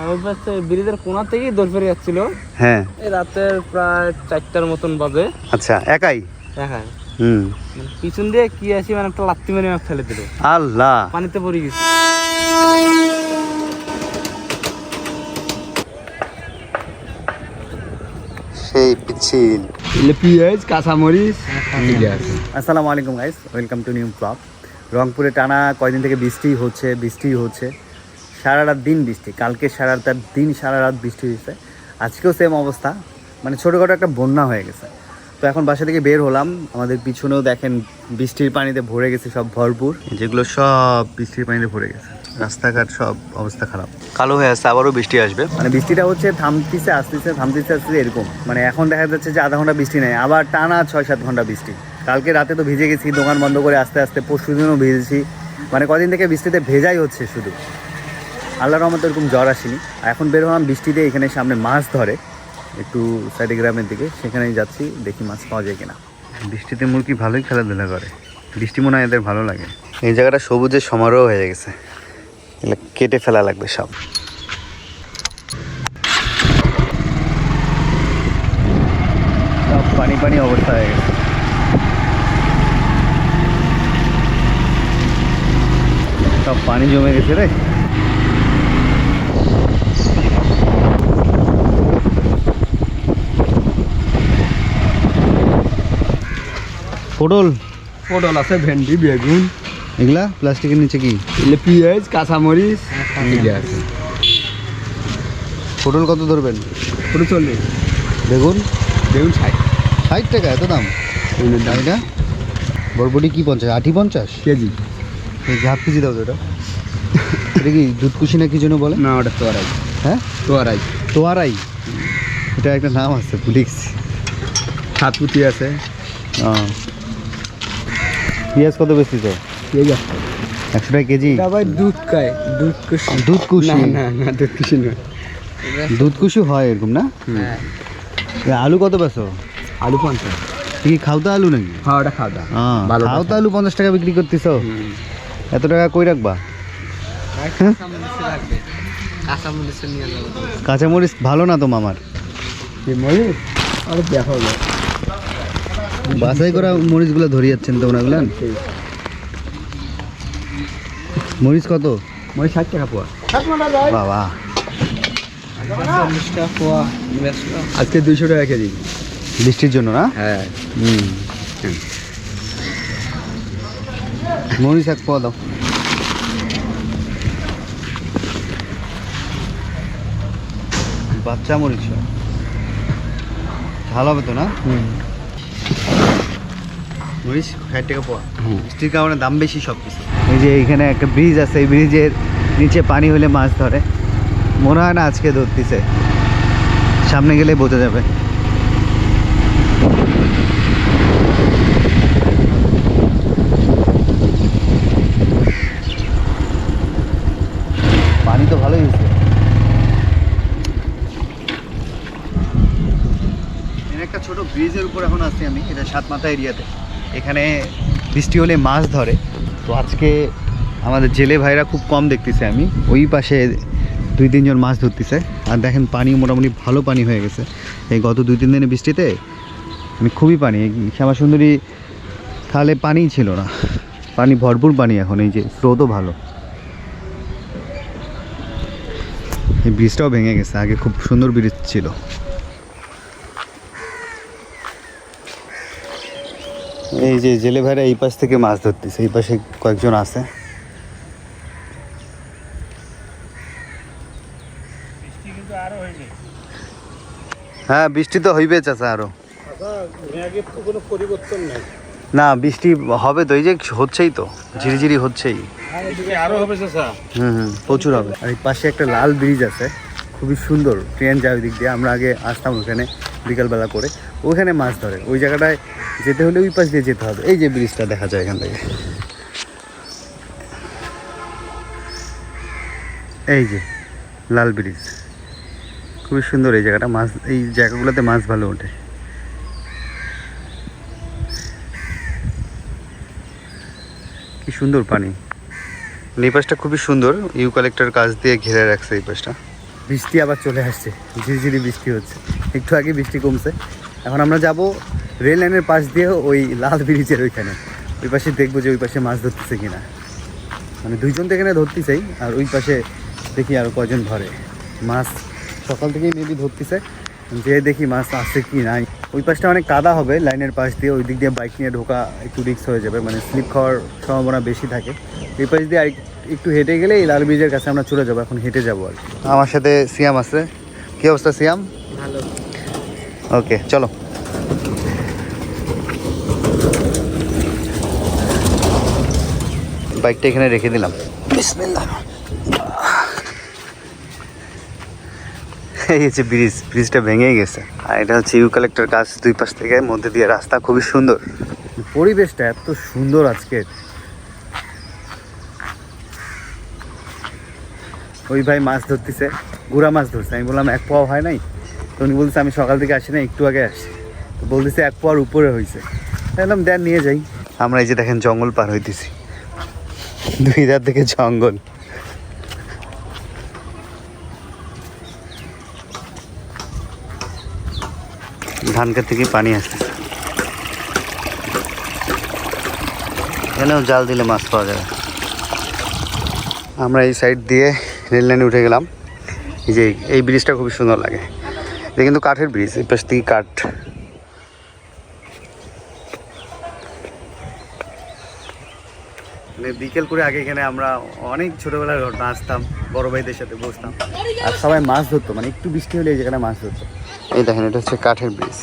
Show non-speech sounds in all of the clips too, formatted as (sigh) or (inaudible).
মানে ওই পাশে ব্রিজের কোনা থেকেই যাচ্ছিল। হ্যাঁ। এই রাতের প্রায় চারটার মতন বাজে। আচ্ছা একাই? দেখায় হুম। মানে পিছন দিয়ে কি আসি মানে একটা লাত্তি মেরে ফেলে দিল। আল্লাহ। পানিতে পড়ে গেছি। সেই পিছিল পেঁয়াজ কাঁচামরিচ। আসসালামু আলাইকুম গাইস ওয়েলকাম টু নিউ রংপুরে টানা কয়দিন থেকে বৃষ্টি হচ্ছে বৃষ্টি হচ্ছে। সারা রাত দিন বৃষ্টি কালকে সারা রাত দিন সারা রাত বৃষ্টি হয়েছে। আজকেও সেম অবস্থা। মানে ছোটোখাটো একটা বন্যা হয়ে গেছে। তো এখন বাসা থেকে বের হলাম। আমাদের পিছনেও দেখেন বৃষ্টির পানিতে ভরে গেছে সব ভরপুর। যেগুলো সব বৃষ্টির পানিতে ভরে গেছে। রাস্তাঘাট সব অবস্থা খারাপ। কালো হয়ে আসছে আবারও বৃষ্টি আসবে। মানে বৃষ্টিটা হচ্ছে থামতিছে আসতেছে থামতিছে আসতেছে এরকম। মানে এখন দেখা যাচ্ছে যে আধা ঘণ্টা বৃষ্টি নেই। আবার টানা ছয় সাত ঘণ্টা বৃষ্টি। কালকে রাতে তো ভিজে গেছি দোকান বন্ধ করে আস্তে আস্তে পরশু দিনও ভিজেছি। মানে কদিন থেকে বৃষ্টিতে ভেজাই হচ্ছে শুধু। আল্লাহর রহমতে এরকম জ্বর আসেনি। আর এখন বের হলাম বৃষ্টিতে এখানে সামনে মাছ ধরে। একটু সাইডে গ্রামের দিকে সেখানেই যাচ্ছি দেখি মাছ পাওয়া যায় কিনা। বৃষ্টিতে মুরগি ভালোই খেলাধুলা করে। বৃষ্টি মনে হয় এদের ভালো লাগে। এই জায়গাটা সবুজের সমারোহ হয়ে গেছে। এগুলো কেটে ফেলা লাগবে সব। সব পানি পানি অবস্থা হয়ে গেছে। সব পানি জমে গেছে রে। পটল? পটল আছে ভেন্ডি বেগুন। এগুলা? প্লাস্টিকের নিচে কি? এলে পেঁয়াজ কাঁচামরিচ। এগুলো আছে। পটল কত ধরবেন? পটল চল্লিশ। বেগুন? বেগুন ষাট। ষাট টাকা এত দাম? বেগুনের দাম। এটা বরবটি কি পঞ্চাশ? আটি পঞ্চাশ? কেজি। হাফ কেজি দাও তো এটা। এটা কি দুধ কুশি না কি জন্য বলে? না ওটা তোয়ারাই। হ্যাঁ? তোয়ারাই। তোয়ারাই? এটা একটা নাম আছে ভুলে গেছি সাত আছে। পেঁয়াজ কত বেশি তো? পেঁয়াজ একশো টাকা কেজি? আবার দুধ খায় দুধ কুশি। দুধ কুশি? না না দুধ কুশি নয়। দুধ কুশি হয় এরকম না? হ্যাঁ। আলু কত পেছো আলু পঞ্চাশ। কি খাওতা আলু নাকি? হ্যাঁ ওটা হ্যাঁ ভালো খাওতা আলু পঞ্চাশ টাকা বিক্রি করতেছ? এত টাকা কই রাখবা? যাব। কাঁচামরিচ ভালো না তো মামার? কি মরিচ আরে দেখা বাছাই করা মরিচগুলো ধরে যাচ্ছেন তো ওনাগুলান মরিচ কত? মরিচ ষাট টাকা পোয়া। বাবা। আজকে দুইশো টাকা কেজি। বৃষ্টির জন্য না? হ্যাঁ। হুম। মরিচ এক পোয়া দাও। বাচ্চা মরিচ। ঝাল হবে তো না? মরিচ ষাট টাকা পাওয়া বৃষ্টির কারণে দাম বেশি সব কিছু এই যে এখানে একটা ব্রিজ আছে এই ব্রিজের নিচে পানি হলে মাছ ধরে। মনে হয় না আজকে ধরতেছে। সামনে গেলে বোঝা যাবে পানি তো ভালোই হয়েছে এখানে একটা ছোট ব্রিজের উপর এখন আছি আমি, এটা সাতমাথা এরিয়াতে। এখানে বৃষ্টি হলে মাছ ধরে। তো আজকে আমাদের জেলে ভাইরা খুব কম দেখতেছে আমি। ওই পাশে দুই তিনজন মাছ ধরতেছে। আর দেখেন পানি মোটামুটি ভালো পানি হয়ে গেছে। এই গত দুই তিন দিনের বৃষ্টিতে আমি খুবই পানি। শ্যামা সুন্দরী খালে পানিই ছিল না। পানি, ভরপুর পানি এখন। এই যে স্রোতও ভালো। এই ব্রিজটাও ভেঙে গেছে। আগে খুব সুন্দর ব্রিজ ছিল। এই যে জেলে ভাইরা এই পাশ থেকে মাছ ধরতেছে এই পাশে কয়েকজন আছে। হ্যাঁ বৃষ্টি তো হইবে চাচা আরও। না বৃষ্টি হবে তো এই যে হচ্ছেই তো ঝিরিঝিরি হচ্ছেই। আরও হবে চাষা হুম হুম প্রচুর হবে। আর এই পাশে একটা লাল ব্রিজ আছে খুবই সুন্দর ট্রেন যায় ওই দিক দিয়ে। আমরা আগে আসতাম ওখানে বিকালবেলা করে। ওখানে মাছ ধরে। ওই জায়গাটায় যেতে হলে ওই পাশ দিয়ে যেতে হবে। এই যে ব্রিজটা দেখা যায় এখান থেকে। এই যে লাল ব্রিজ। খুবই সুন্দর এই জায়গাটা। মাছ, এই জায়গাগুলোতে মাছ ভালো ওঠে। কি সুন্দর পানি। এই পাশটা খুবই সুন্দর। ইউকালেক্টার কাজ দিয়ে ঘিরে রাখছে এই পাশটা। বৃষ্টি আবার চলে আসছে। ঝিরিঝিরি বৃষ্টি হচ্ছে। একটু আগে বৃষ্টি কমছে। এখন আমরা যাব রেল লাইনের পাশ দিয়ে ওই লাল ব্রিজের ওইখানে। ওই পাশে দেখব যে ওই পাশে মাছ ধরতেছে কিনা। মানে দুইজন তো এখানে ধরতে চাই আর ওই পাশে দেখি আর কয়জন ধরে। মাছ সকাল থেকেই মেবি ধরতেছে, যে দেখি মাছ আসছে কি নাই। ওই পাশটা অনেক কাদা হবে লাইনের পাশ দিয়ে ওই দিক দিয়ে বাইক নিয়ে ঢোকা একটু রিক্স হয়ে যাবে মানে স্লিপ খাওয়ার সম্ভাবনা বেশি থাকে। এই পাশ দিয়ে একটু হেঁটে গেলে এই লাল ব্রিজের কাছে আমরা চলে যাব, এখন হেঁটে যাব আর। আমার সাথে সিয়াম আছে। কি অবস্থা সিয়াম? ভালো। ওকে চলো। বাইকটা এখানে রেখে দিলাম। এই হচ্ছে ব্রিজ ব্রিজটা ভেঙে গেছে। আর এটা হচ্ছে ইউ কালেক্টর গাছ দুই পাশ থেকে মধ্যে দিয়ে রাস্তা খুবই সুন্দর। পরিবেশটা এত সুন্দর আজকে। ওই ভাই মাছ ধরতেছে গুড়া মাছ ধরছে। আমি বললাম এক পাওয়া হয় নাই? তো উনি বলছে আমি সকাল থেকে আসি না একটু আগে আসি তো বলতেছে, এক পাওয়ার উপরে হয়েছে একদম দেন নিয়ে যাই। আমরা এই যে দেখেন, জঙ্গল পার হইতেছি। দুই ধার থেকে জঙ্গল। ধান ক্ষেত থেকে পানি আসতেছে। এখানেও জাল দিলে মাছ পাওয়া যাবে। আমরা এই সাইড দিয়ে রেল লাইনে উঠে গেলাম। যে, এই ব্রিজটা খুবই সুন্দর লাগে। এটা কিন্তু কাঠের ব্রিজ এই পাশ থেকে কাঠ। মানে বিকেল করে আগে এখানে আমরা অনেক ছোটোবেলার ঘটনা আসতাম বড় ভাইদের সাথে বসতাম। আর সবাই মাছ ধরতো মানে একটু বৃষ্টি হলে এই যেখানে মাছ ধরতো। এই দেখেন এটা হচ্ছে কাঠের ব্রিজ।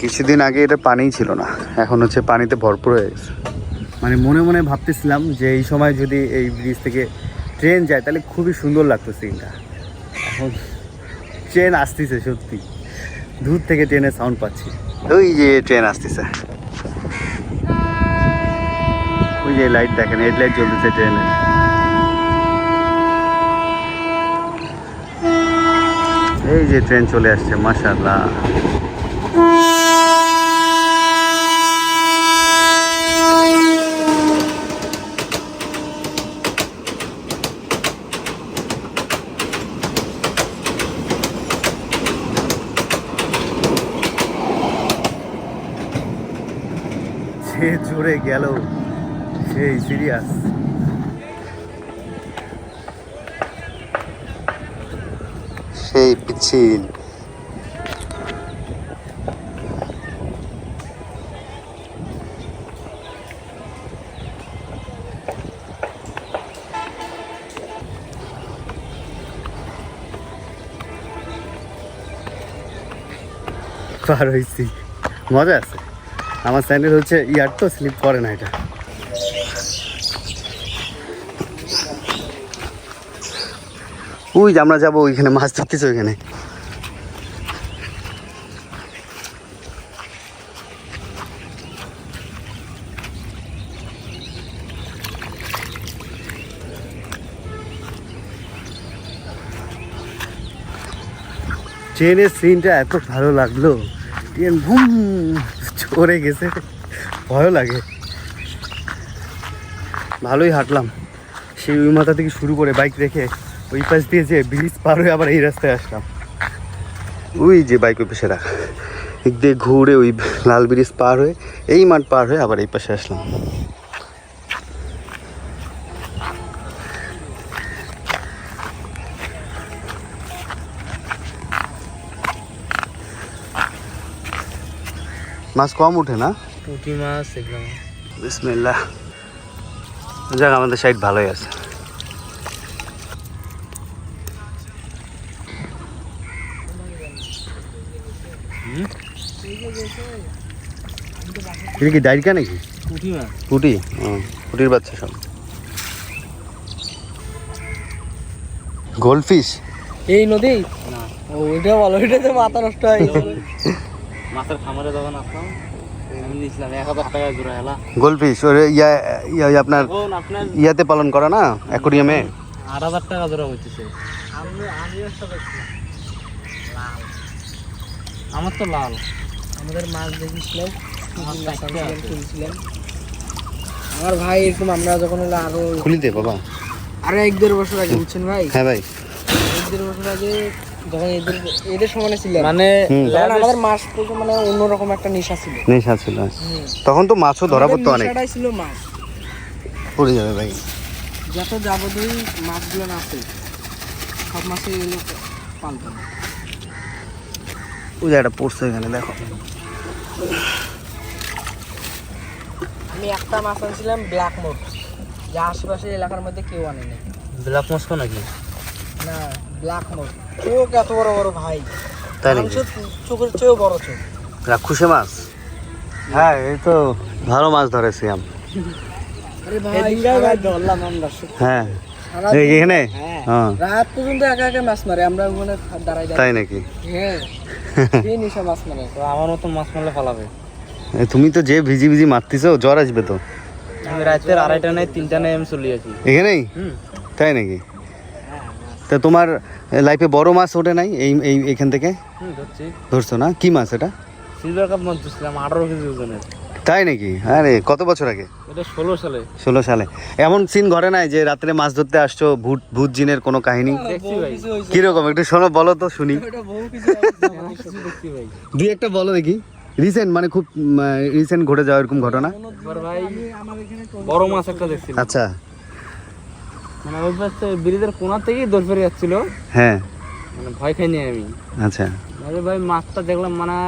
কিছুদিন আগে এটা পানিই ছিল না এখন হচ্ছে পানিতে ভরপুর হয়ে গেছে। মানে মনে মনে ভাবতেছিলাম যে এই সময় যদি এই ব্রিজ থেকে ট্রেন যায় তাহলে খুবই সুন্দর লাগতো সিনটা এখন ট্রেন আসতেছে সত্যি। দূর থেকে ট্রেনের সাউন্ড পাচ্ছি। ওই যে ট্রেন আসতেছে। ওই যে লাইট দেখেন হেডলাইট জ্বলতেছে ট্রেনের এই যে ট্রেন চলে আসছে মাশাআল্লাহ। সে গেল সেই সিরিয়াস। সেই পিছিল পার হয়েছি মজা আছে? আমার স্যান্ডেল হচ্ছে ইয়ার তো স্লিপ করে না এটা। ওই আমরা যাব ওইখানে, মাছ ধরতেছে ওইখানে। ট্রেনের সিনটা এত ভালো লাগল। ট্রেন ভুম চড়ে গেছে। ভয় লাগে। ভালোই হাঁটলাম। সেই ওই মাথা থেকে শুরু করে বাইক রেখে ওই পাশ দিয়ে যে ব্রিজ পার হয়ে আবার এই রাস্তায় আসলাম। ওই যে বাইক ওই পাশে রাখা। দিয়ে ঘুরে ওই লাল ব্রিজ পার হয়ে এই মাঠ পার হয়ে আবার এই পাশে আসলাম। মাছ কম উঠে না? পুঁটি মাছ এগুলো বিসমিল্লাহ। যাক আমাদের সাইড ভালোই আছে। এটা কি ডাইরিকা নাকি? পুঁটি পুটির বাচ্চা সব। গোল্ডফিশ? এই নদী? ওইটা বলো ওইটাতে মাথা নষ্ট হয়। (laughs) মাছের খামারে যখন আসলাম ইয়া ইয়া ইয়া আপনার ইয়াতে পালন করা না? অ্যাকোরিয়ামে? আট হাজার টাকা জোড়া হইতেছে। আমি আমি একটা লাল। আমার তো লাল। আমাদের মাছ দেখেছিলাম কিনছিলাম আমার ভাই এরকম আমরা যখন হলো আরও খুলি দে বাবা। আরও এক দেড় বছর আগে বুঝছেন ভাই? হ্যাঁ ভাই। এক দেড় বছর আগে যখন এদের এদের সমানে ছিল। মানে আমাদের মাছ প্রতি মানে অন্যরকম একটা নেশা ছিল। নেশা ছিল। তখন তো মাছও ধরা পড়তো অনেক। নেশাটাই ছিল মাছ। পড়ে যাবে ভাই। যত যাবতীয় মাছগুলো না আছে সব মাছই এগুলো পালতাম ওই জায়গাটা পড়ছে এখানে দেখো। আমি একটা মাছ আনছিলাম ব্ল্যাক মোট। যা আশেপাশের এলাকার মধ্যে কেউ আনে নাই। ব্ল্যাক মস্কো নাকি? না। ব্ল্যাক মোট চোখ এত বড় বড় ভাই। তাই নাকি? চোখের চেয়েও বড় চোখ। রাক্ষুসে মাছ? হ্যাঁ এই তো। ভালো মাছ ধরেছি আম হ্যাঁ। এখানে? হ্যাঁ। হ্যাঁ। রাত পর্যন্ত একা একা মাছ মারে আমরা ওখানে দাঁড়াই দাঁড়াই তাই নাকি? হ্যাঁ। (laughs) মাছ মারে। তো মাছ মারলে ফালাবে। এ, তুমি তো যে ভিজি ভিজি মারতিছো জ্বর আসবে তো? আমি রাতের আড়াইটা নেই তিনটা নেই আমি চলে যাচ্ছি এখানেই? হুম। তাই নাকি? তা তোমার লাইফে বড় মাছ ওঠে নাই? এই এই এখান থেকে? ধরছো। না? কি মাছ এটা? সিলভার কাপ মাছ ধরছিলাম আঠারো কেজি ওজনের। তাই নাকি? আরে কত বছর আগে? এটা ষোলো সালে। ষোলো সালে। এমন সিন ঘরে নাই যে রাত্রে মাছ ধরতে আসছো ভূত ভূত জিনের কোনো কাহিনী? দেখছি কীরকম? একটু শোনো বলো তো শুনি। (laughs) দেখছি দুই একটা বলো দেখি। রিসেন্ট মানে খুব রিসেন্ট ঘটে যাওয়া এরকম ঘটনা? বড় মাছ একটা দেখছিলাম। আচ্ছা। মানে ওই পাশে ব্রিজের কোনা থেকেই দৌড় ফেরে যাচ্ছিল। হ্যাঁ। মানে ভয় খাইনি আমি। আচ্ছা। আরে ভাই মাছটা দেখলাম মানে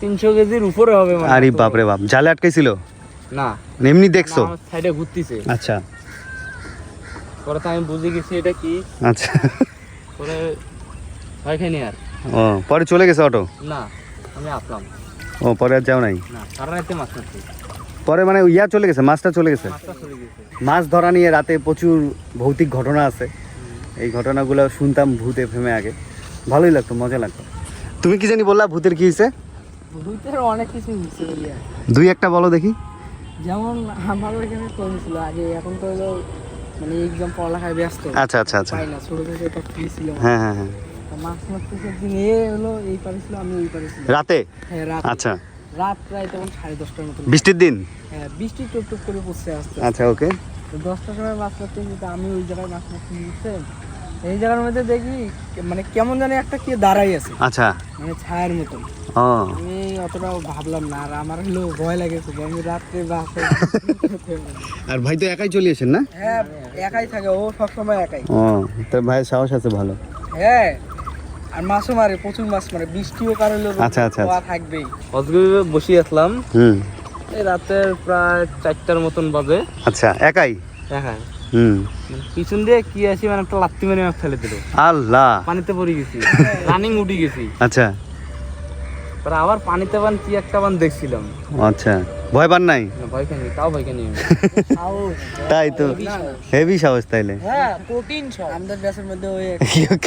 তিনশো কেজির উপরে হবে মানে। আরে বাপরে বাপ জালে আটকেছিল? না। এমনি দেখছ? সাইডে ঘুরতিছে। আচ্ছা। পরে তো আমি বুঝে গেছি এটা কি। আচ্ছা। পরে ভয় খাইনি আর। ও পরে চলে গেছে অটো? না আমি আসলাম। ও পরে আর যাও নাই? না সারা রাতে মাছ মারছি। পরে মানে ইয়া চলে গেছে মাছটা চলে গেছে। মাছ ধরা নিয়ে রাতে প্রচুর ভৌতিক ঘটনা আছে। এই ঘটনাগুলো শুনতাম ভূতে এফএমে আগে। ভালোই লাগতো মজা লাগতো। তুমি কি জানি বললা ভূতের কি হয়েছে ভূতের অনেক কিছু বলিয়া। দুই একটা বলো দেখি। যেমন আমার এখানে কম ছিল আগে এখন তো হলো মানে এক্সাম পড়ালেখায় ব্যস্ত। আচ্ছা আচ্ছা আচ্ছা। না ছোট থেকে এটা ফ্রি ছিল হ্যাঁ হ্যাঁ হ্যাঁ। মাছ মারতে একদিন এ হলো এই পারে ছিল আমি এই পারে ছিলাম। রাতে? হ্যাঁ রাত। আচ্ছা। রাত প্রায় তখন সাড়ে দশটার মতো বৃষ্টির দিন? হ্যাঁ বৃষ্টি টুপ টুপ করে পড়ছে আসতে আচ্ছা ওকে দশটার সময় মাছ মারতে কিন্তু আমি ওই জায়গায় মাছ মারতে বুঝছেন এই জায়গার মধ্যে দেখি মানে কেমন জানি একটা কে দাঁড়াই আছে। আচ্ছা। মানে ছায়ার মতন। আমি অতটাও ভাবলাম না আর আমার হলো ভয় লাগেছে আমি রাত্রে বাসায় (laughs) আর ভাই তো একাই চলে এসেন না? হ্যাঁ একাই থাকে ও সবসময় একাই। ও তোর ভাইয়ের সাহস আছে ভালো। হ্যাঁ আর মাছও মারে প্রচুর মাছ মারে বৃষ্টিও কারণ আচ্ছা, আচ্ছা, আচ্ছা। থাকবেই। অজগবি বসে আসলাম। হুম। এই রাতের প্রায় চারটার মতন বাজে। আচ্ছা একাই? হ্যাঁ হুম। মানে পিছন দিয়ে কি আসি মানে একটা লাত্তি মেরে আমাকে ফেলে দিল। আল্লাহ। পানিতে পড়ে গেছি। (laughs) রানিং উঠে গেছি। আচ্ছা। পরে আবার পানিতে বান কি একটা বান দেখছিলাম। আচ্ছা। ভয় পান নাই? ভয় তাও ভয় (laughs) তাই তো। হেভি সাহস তাইলে। হ্যাঁ কঠিন সব আমাদের ব্যাসের মধ্যে ওই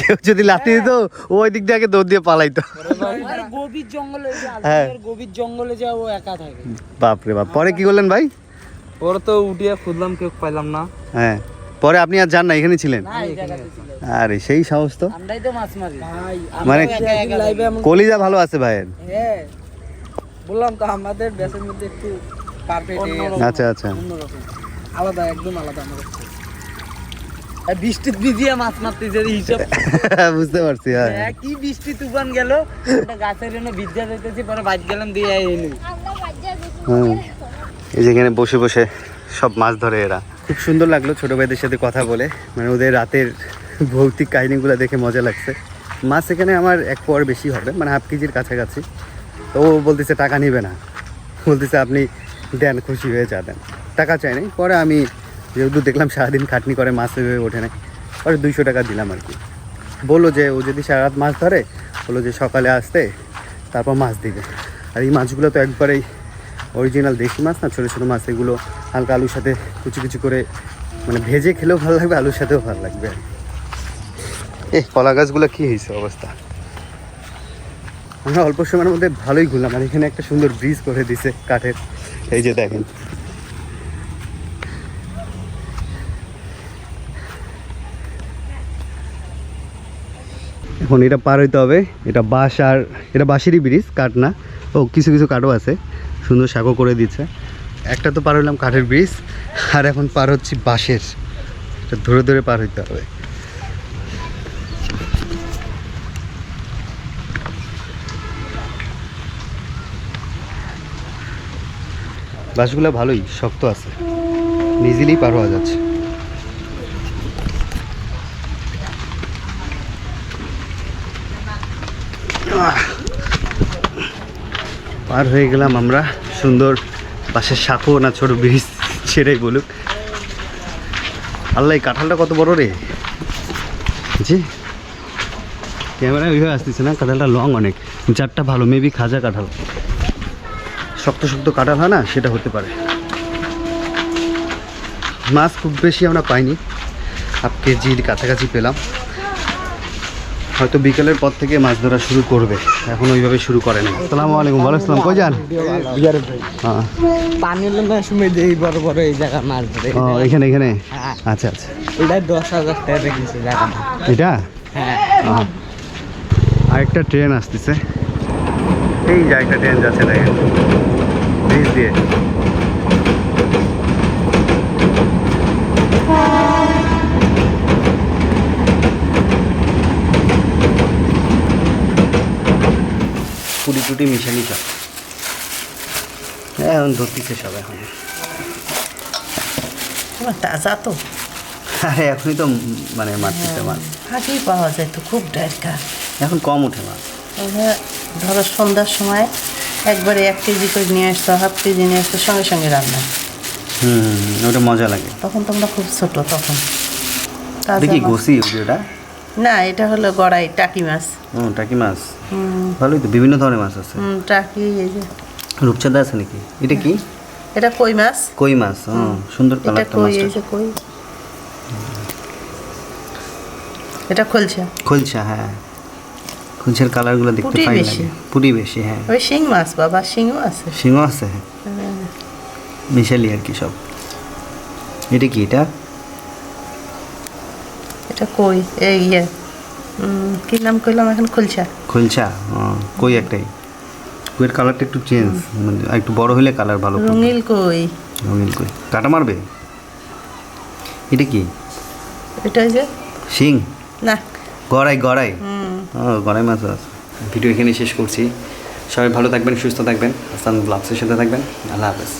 কেউ যদি লাথি দিত ওই দিক দিয়ে আগে দৌড় দিয়ে পালাইতো। গভীর জঙ্গলে হ্যাঁ। গভীর জঙ্গলে যা ও একা থাকে। বাপরে বাপ। পরে কি করলেন ভাই? পরে তো উঠিয়ে খুঁজলাম কেউ পাইলাম না। হ্যাঁ। পরে আপনি আর যান না এখানে ছিলেন? আরে সেই সাহস তো। আমরাই তো মাছ মারি। মানে কলিজা ভালো আছে ভাইয়ের। হ্যাঁ। বললাম তো আমাদের ব্যাসের মধ্যে একটু পারফেক্ট আচ্ছা আচ্ছা। অন্যরকম আলাদা একদম আলাদা আমাদের। বৃষ্টির ভিজিয়ে মাছ মারতেছে এই হিসাব। (laughs) বুঝতে পারছি হ্যাঁ। হ্যাঁ, কি বৃষ্টি তুফান গেল? একটা গাছের জন্য ভিজা যাইতেছি পরে বাজ গেলাম দিয়ে এই যেখানে বসে বসে সব মাছ ধরে এরা। খুব সুন্দর লাগল ছোট ভাইদের সাথে কথা বলে। মানে ওদের রাতের ভৌতিক কাহিনীগুলো দেখে মজা লাগছে। মাছ এখানে আমার এক পর বেশি হবে মানে হাফ কেজির কাছাকাছি। তো ও বলতেছে, টাকা নিবে না। বলতেছে, আপনি দেন, খুশি হয়ে যা, দেন। টাকা চাই নাই। পরে আমি যেহেতু দেখলাম সারাদিন খাটনি করে, মাছ ভেবে ওঠে না পরে দুইশো টাকা দিলাম আর কি। বলল যে, ও যদি সারা রাত মাছ ধরে, বলল যে সকালে আসতে, তারপর মাছ দিবে। আর এই মাছগুলো তো একবারেই অরিজিনাল দেশি মাছ না, ছোটো ছোটো মাছ, এগুলো হালকা আলুর সাথে কুচি কুচি করে মানে ভেজে খেলেও ভালো লাগবে, আলুর সাথেও ভালো লাগবে এ কলা গাছগুলো কী হয়েছে অবস্থা? আমরা অল্প সময়ের মধ্যে ভালোই ঘুরলাম আর এখানে একটা সুন্দর ব্রিজ করে দিছে কাঠের। এই যে দেখেন। এখন এটা পার হইতে হবে। এটা বাঁশ আর এটা বাঁশেরই ব্রিজ কাঠ না। ও, কিছু কিছু কাঠও আছে। সুন্দর সাঁকো করে দিচ্ছে একটা তো পার হইলাম কাঠের ব্রিজ আর এখন পার হচ্ছি বাঁশের। এটা ধরে ধরে পার হইতে হবে। বাসগুলো ভালোই শক্ত আছে। ইজিলি পার হওয়া যাচ্ছে। পার হয়ে গেলাম আমরা সুন্দর পাশের সাঁকো না ছোট ব্রিজ সেটাই বলুক। আল্লাহ, এই কাঁঠালটা কত বড় রে? জি। ক্যামেরা ওইভাবে আসতেছে না, কাঁঠালটা লং অনেক। চারটা ভালো মেবি খাজা কাঁঠাল। শক্ত শক্ত কাঁঠাল হয় না সেটা হতে পারে। মাছ খুব বেশি আমরা পাইনি। হাফ কেজির কাছাকাছি পেলাম। হয়তো বিকেলের পর থেকে মাছ ধরা শুরু করবে। এখন ওইভাবে শুরু করে না। আসসালামু আলাইকুম ভালো আসসালাম কই যান? হ্যাঁ। পানি সময় দেই বড় বড় এই জায়গা মাছ ধরে ও এখানে এখানে? হ্যাঁ। আচ্ছা আচ্ছা। এটা দশ হাজার টাকা এটা? হ্যাঁ। আরেকটা ট্রেন আসতেছে। এই যে একটা ট্রেন যাচ্ছে দেখেন। ব্রিজ দিয়ে। পুরি টুটি মিশালি সব হ্যাঁ এখন ধরতেছে সব এখন। তাজা তো। আরে এখনই তো মানে মারতেছে মাছ আগেই পাওয়া যায় তো খুব ডাইকা এখন কম ওঠে মাছ ধরো সন্ধ্যার সময় একবারে এক কেজি করে নিয়ে আসতো হাফ কেজি নিয়ে আসতো সঙ্গে সঙ্গে রান্না। হুম ওটা মজা লাগে। তখন তোমরা খুব ছোট তখন। দেখি। ঘষি ওটা? না এটা হলো গড়াই টাকি মাছ। হুম টাকি মাছ? হুম, ভালোই তো বিভিন্ন ধরনের মাছ আছে। হুম, টাকি এই যে। রূপচাঁদা আছে নাকি? এটা কি? এটা কই মাছ? কই মাছ হুম। সুন্দর কালার এটা কই এই যে কই? এটা খোলছে খুলছা হ্যাঁ। খুলছার কালারগুলো দেখতে ফাইন বেশি। পুরি বেশি হ্যাঁ। ওই শিং মাছ বাবা শিংও আছে শিঙও আছে মিশালি আর কি সব। এটা কি এটা? এটা কই? এই ইয়ে কি নাম কইলাম এখন? খুলছা। খুলছা কই একটাই? কইয়ের কালারটা একটু চেঞ্জ মানে একটু বড় হলে কালার ভালো। রঙিল কই? রঙিন কই। কাটা মারবে? এটা কি? এটা যে শিং? না। গড়াই গড়াই। গড়াই মাছ আছে। ভিডিও এখানে শেষ করছি। সবাই ভালো থাকবেন, সুস্থ থাকবেন। আসান ব্লগসের সাথে থাকবেন। আল্লাহ হাফেজ।